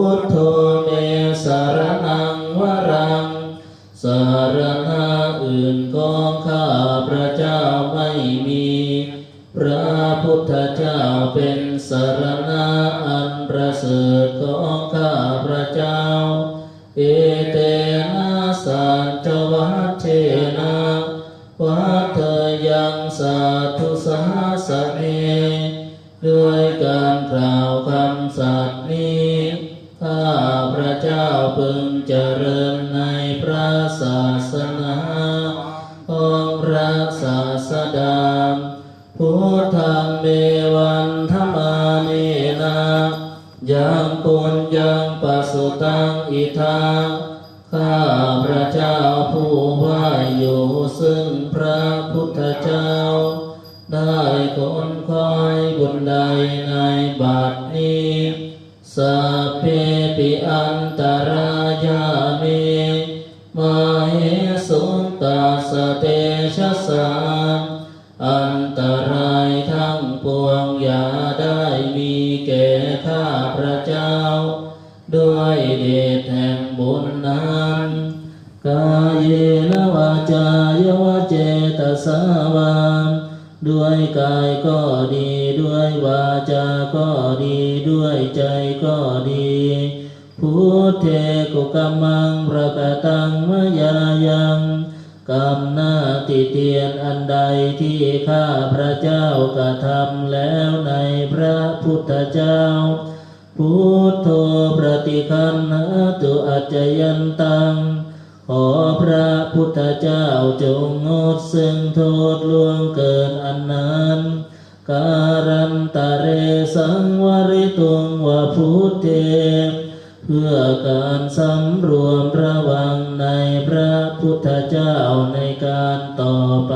พุทโธเมสารนังวรัง สารณะอื่นของข้า เจ้าพึงเจริญในพระศาสนาของพระศาสดาพุทธังเมวันธรรมานีนายังปุญญังปัสสุตังอิทาข้าพระเจ้าผู้ว่าอยู่ซึ่งพระพุทธเจ้า ได้คนคอยบุญใดในบัดนี้สัพเพปิอัน ตรายามิมาเหสุตาสเตชะสามอันตรายทั้งปวงอย่าได้มีแก่ข้าพระเจ้า ด้วยเดชแห่งบุญนั้นกายเยนวาจายวเจตสาวามด้วยกายก็ดี ด้วยวาจาก็ดี ด้วยใจก็ดี ทเทกุกัมมังประกตังมยายังกรรมหน้าติเตียนอันใดที่ข้าพระเจ้ากระทำแล้วในพระพุทธเจ้า พุทโธปฏิคันหาตุอัจจยันตัง ขอพระพุทธเจ้าจงงดซึ่งโทษล่วงเกินอันนั้นการันตะเรสังวริตุงวะพุทเท เพื่อการสำรวมระวังในพระพุทธเจ้าในการต่อไป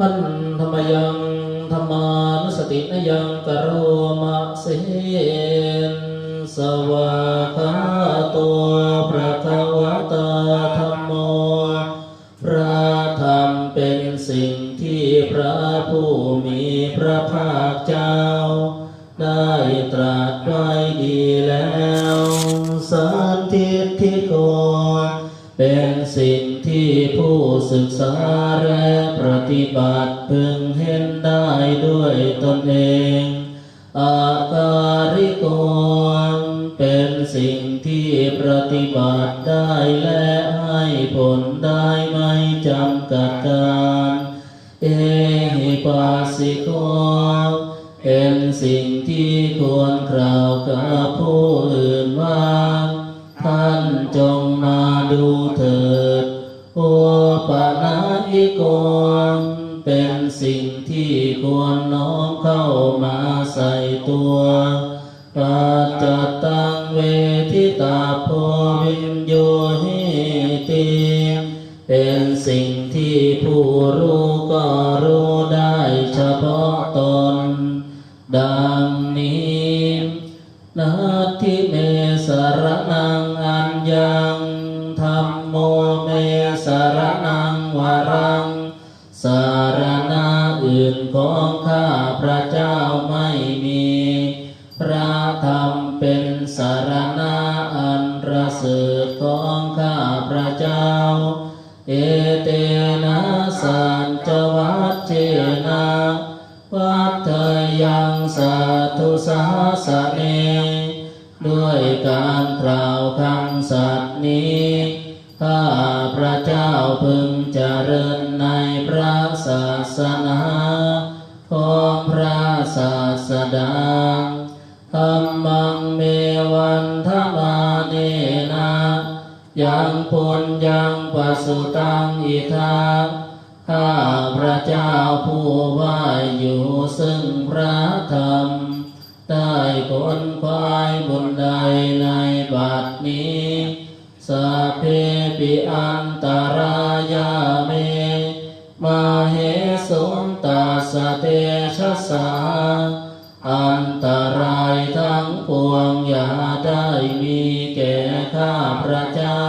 อันธรรมยังธรรมานุสตินยังกโรมะเส เป็นสิ่งที่ผู้ศึกษาและปฏิบัติพึงเห็นได้ด้วยตนเอง อาการิโกเป็นสิ่งที่ปฏิบัติได้และให้ผลได้ไม่จำกัดการเอหิปัสสิโกเป็นสิ่งที่ควรกล่าวกับผู้ เถิด โอปะนาอิโกนเป็นสิ่งที่ควรน้อมเข้ามาใส่ตัว สารณะอื่นของข้าพระเจ้าไม่มี พระธรรมเป็นสารณะอันประเสริฐของข้าพระเจ้า เอเตนะสัจจวัตเจนะวัฏยังสาธุสาสเนด้วยการกล่าวคำสัตย์นี้ ข้าพระเจ้าพึงเจริญในพระศา สนาของพระศาสดาธรรมังเมวันธมาเนนะยังปุญยังปัสสุตังอิทาข้าพระเจ้าผู้ว่าอยู่ซึ่งพระธรรม ได้คนควายบุญใดในบัดนี้สัพเพปิอันตรายาเมมา สเตชะสา อันตรายทั้งปวงอย่าได้มีแก่ข้าพระเจ้า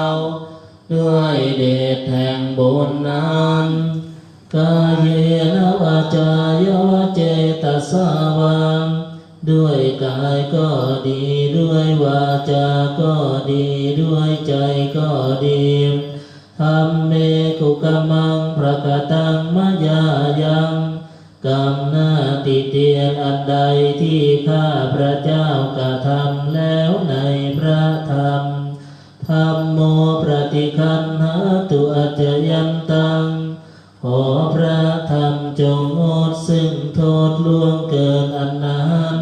ด้วยเดชแห่งบุญนั้นกายเยนวาจายวเจตสสาวาด้วยกายก็ดีด้วยวาจาก็ดีด้วยใจก็ดีธรรมเมกุกมังประกาตังมายายัง กรรมหน้าติเตียนอันใดที่ข้าพระเจ้ากระทำแล้วในพระธรรมธรรมโมปฏิคันหาตุอัจยันตัง ขอพระธรรมจงงดซึ่งโทษล่วงเกินอันนาน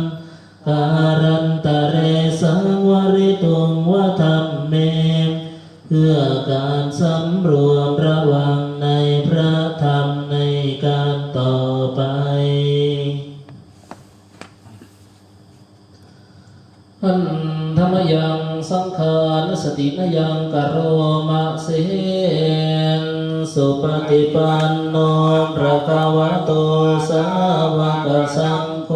การันตะเรสังวริตุงวธรรมเม เพื่อการสำรวมระวัง อันธรรมยังสังขารสตินยังกโรมะเสนสุปฏิปันโนพระกวะโตสาวกสังโฆ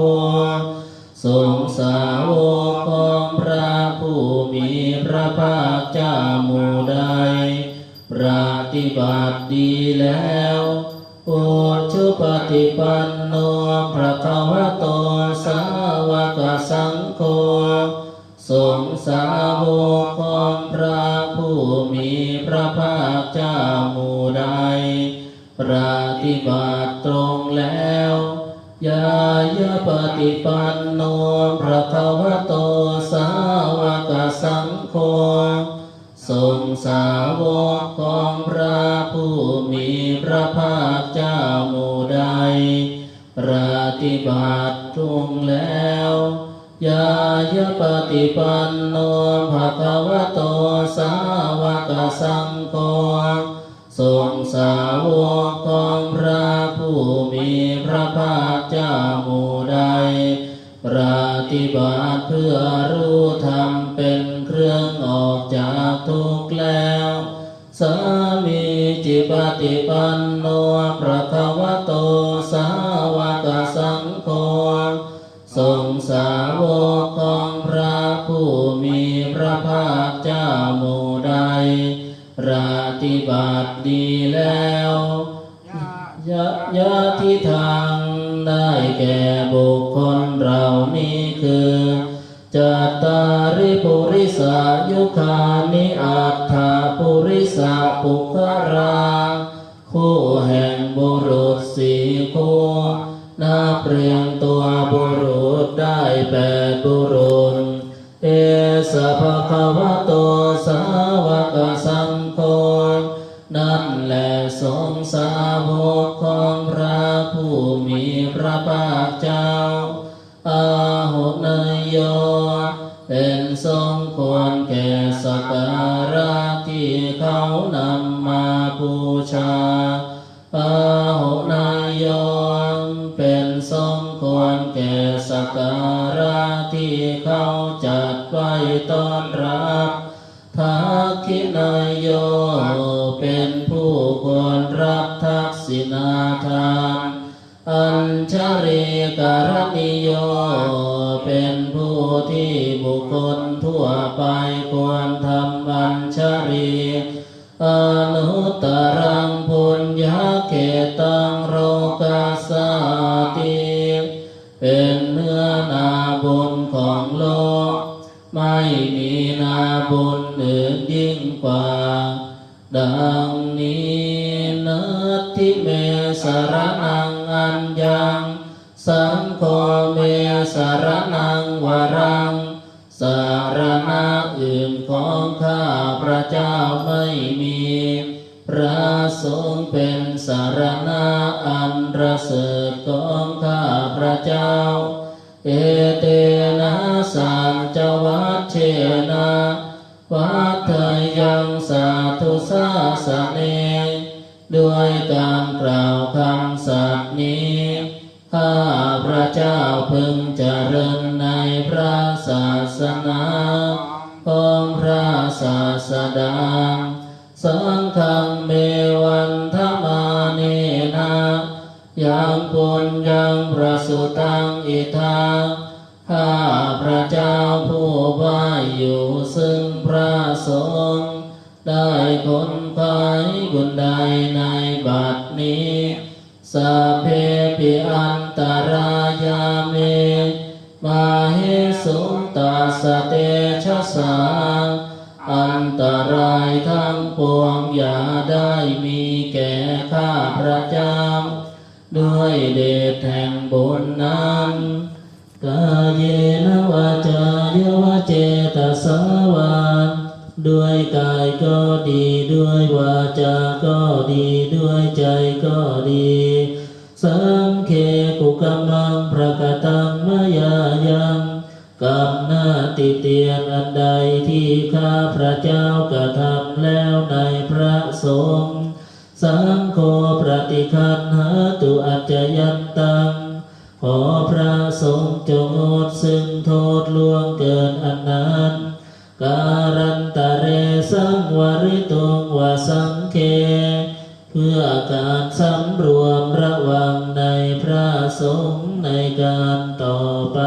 สงสาวกของพระผู้มีพระภาคเจ้าหมู่ใดปฏิบัติดีแล้วโอชุปฏิปันโนพระกวะโต สงฆ์สาวกของพระผู้มีพระภาคเจ้าหมู่ใดปฏิบัติตรงแล้วยายาปฏิปันโนพระภวโตสาวกสังโฆสงสาวกของพระผู้มีพระภาคเจ้าหมู่ใดปฏิบัติตรง ยปฏิปันโนภะคะวะโตสาวกสังโฆทรงสาวกของพระผู้มีพระภาคเจ้าหมู่ใดปฏิบัติเพื่อรู้ธรรมเป็นเครื่องออกจากทุกข์แล้ว สามีจิปฏิปันโนพระคะ ปฏิบัติดีแล้วยะยะที่ทางได้แก่บุคคลเหล่านี้คือจัตตาริปุริสายุคานิอัตถาปุริสาปุคราคู่แห่งบุรุษสี่คู่นับเรียงตัวบุรุษได้แปดบุรุษ เอสภะคะวะโตสาวกสัง โฆนั่นแหละสงสาวกของพระผู้มีพระภาคเจ้า อาหุนยโย เป็นสมควรแก่สักการะที่เขานำมาบูชา อาหุนยโย เป็นสมควรแก่สักการะที่เขาจัดไว้ต้อนรับทัก นายโย เป็นผู้ควรรับทักษิณาทาน อัญชริกรณิโย เป็นผู้ที่บุคคลทั่วไปควร กว่า ดังนี้นัตถิเมสารนังอัญญังสังโฆเมสารนังวรัง สารณะอื่นของข้าพระเจ้าไม่มี พระสงฆ์เป็นสารณะอันประเสริฐของข้าพระเจ้า เอเต สาธุสาสะเนด้วยการกล่าวคำสัตย์นี้ข้าพระเจ้าพึงเจริญในพระศาสนาของพระศาสดา สังฆังเมวันธมาเนนะยังปุญยังประสุตังอิทาข้าพระเจ้าผู้ว่าอยู่ซึ่งพระสงฆ์ ได้คนขายบุญใดในบัดนี้สัพเพปิอันตรายามมาหิสุตัสสเตชะสาอันตรายทั้งปวงอย่าได้มีแก่ข้าพระเจ้า ด้วยเดชแห่งบุญนั้นกายเยนวาจายวาเจตสา ด้วยกายก็ดีด้วยวาจาก็ดีด้วยใจก็ดีสังเคกุกรรมังประกตังมายายังกรรมหน้าติเตียนอันใดที่ข้าพระเจ้ากระทำแล้วในพระสงฆ์สังโฆปฏิคันหาตุอัจจยันตังขอพระสงฆ์จงงดซึ่งโทษล่วงเกินอันนั้นกา เพื่อการสำรวมระวังในพระสงฆ์ในการต่อไป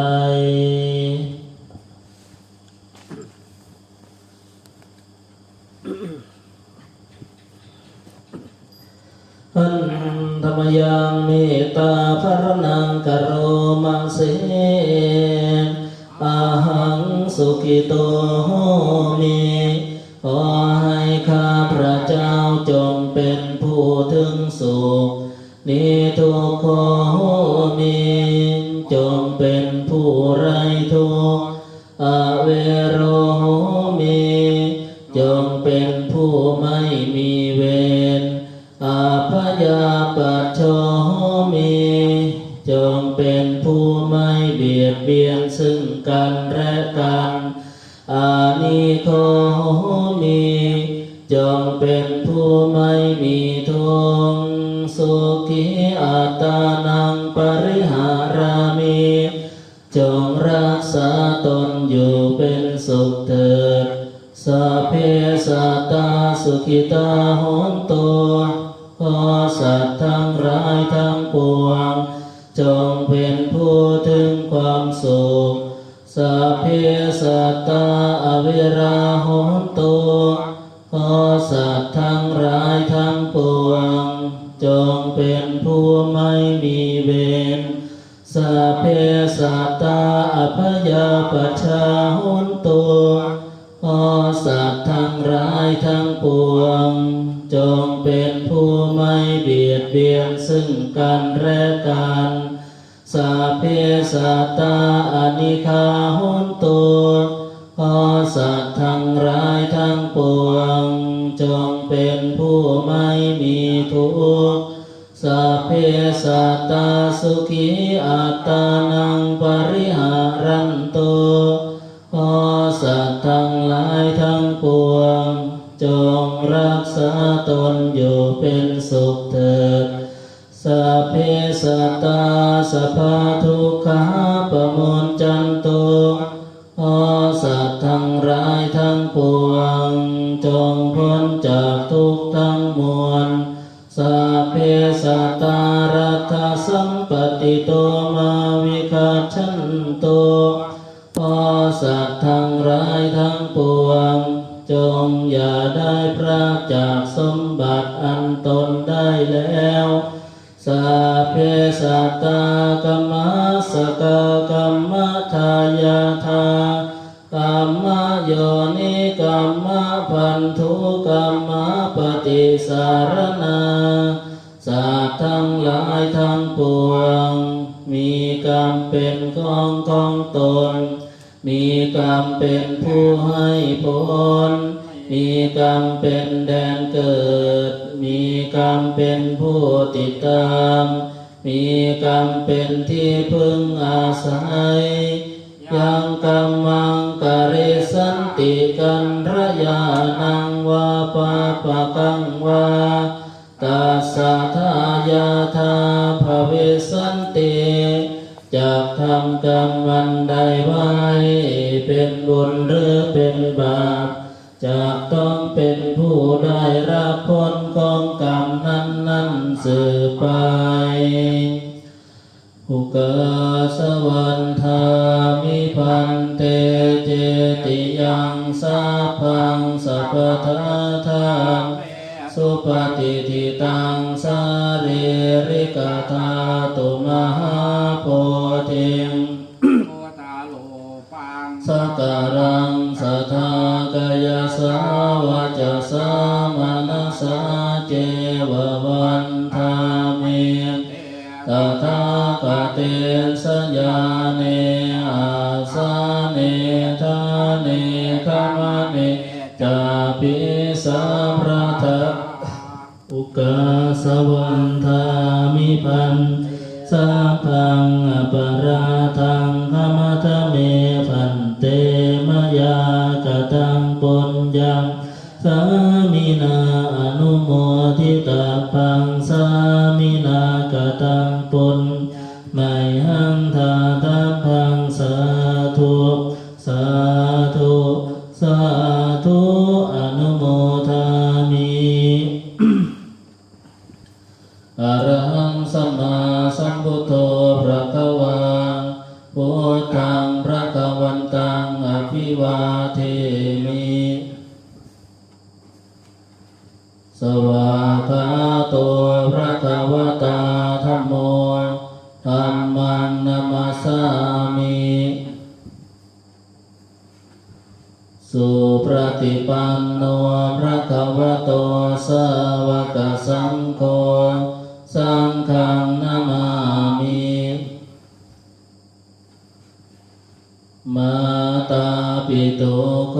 หันธรรมยังเมตตาภระนังกโรมังเสอาหังสุขิโตโหมิ สัตตาสุขิตาหนตุขอสัตว์ทั้งหลายทั้งปวง จงเป็นผู้ถึงความสุขสัพเพสัตตาอเวราหนตุขอสัตว์ทั้งหลายทั้งปวง จงเป็นผู้ไม่มีเวรสัพเพสัตตาอัพยาปชาหุนตุ ขอสัตว์ทั้งหลายทั้งปวง จงเป็นผู้ไม่เบียดเบียนซึ่งกันและกันสัพเพสัตตาอนิคาหุนตุขอสัตว์ทั้งหลายทั้งปวง จงเป็นผู้ไม่มีทุกข์สัพเพสัตตาสุขีอัตตานังปริหารันตุ ษาตนอยู่เป็นสุขเถิดสัพเพสัตตาสัพพทุกขาปโมนจันตุอสัตว์ทั้งหลายทั้งปวง จงพ้นจากทุกทั้งมวลสัพเพสัตตารัตสัมปติโตมาวิคัจฉันโตขอสัต อย่าได้พรากจากสมบัติอันตนได้แล้วสัพเพสัตตากรรมสสกกรรมทายาทากรรมโยนิกรรมพันธุกรรมปฏิสารนาสัตว์ทั้งหลายทั้งปวง มีกรรมเป็นของของตน มีกรรมเป็นผู้ให้ผล มีกรรมเป็นแดนเกิด มีกรรมเป็นผู้ติดตาม มีกรรมเป็นที่พึ่งอาศัย ยังกรรมังกริสันติกันระยานังวาปาปะกังวาตัสสะทายาทาภเวสันติจากทำกรรมวันใดไว้ เป็นบุญหรือเป็นบาป จะต้องเป็นผู้ได้รับผลของกรรมนั้นนั้นสืบไปอุกาสวันทามิพันเตเจติยังสาพังสัพพทาทานสุปฏิทิตังสาเรริกธาตุมหา สาธุสาธุ สุปฏิปันโนพระคัมภะโตสาวกสังโฆสังฆนามามิมาตาปิโตโค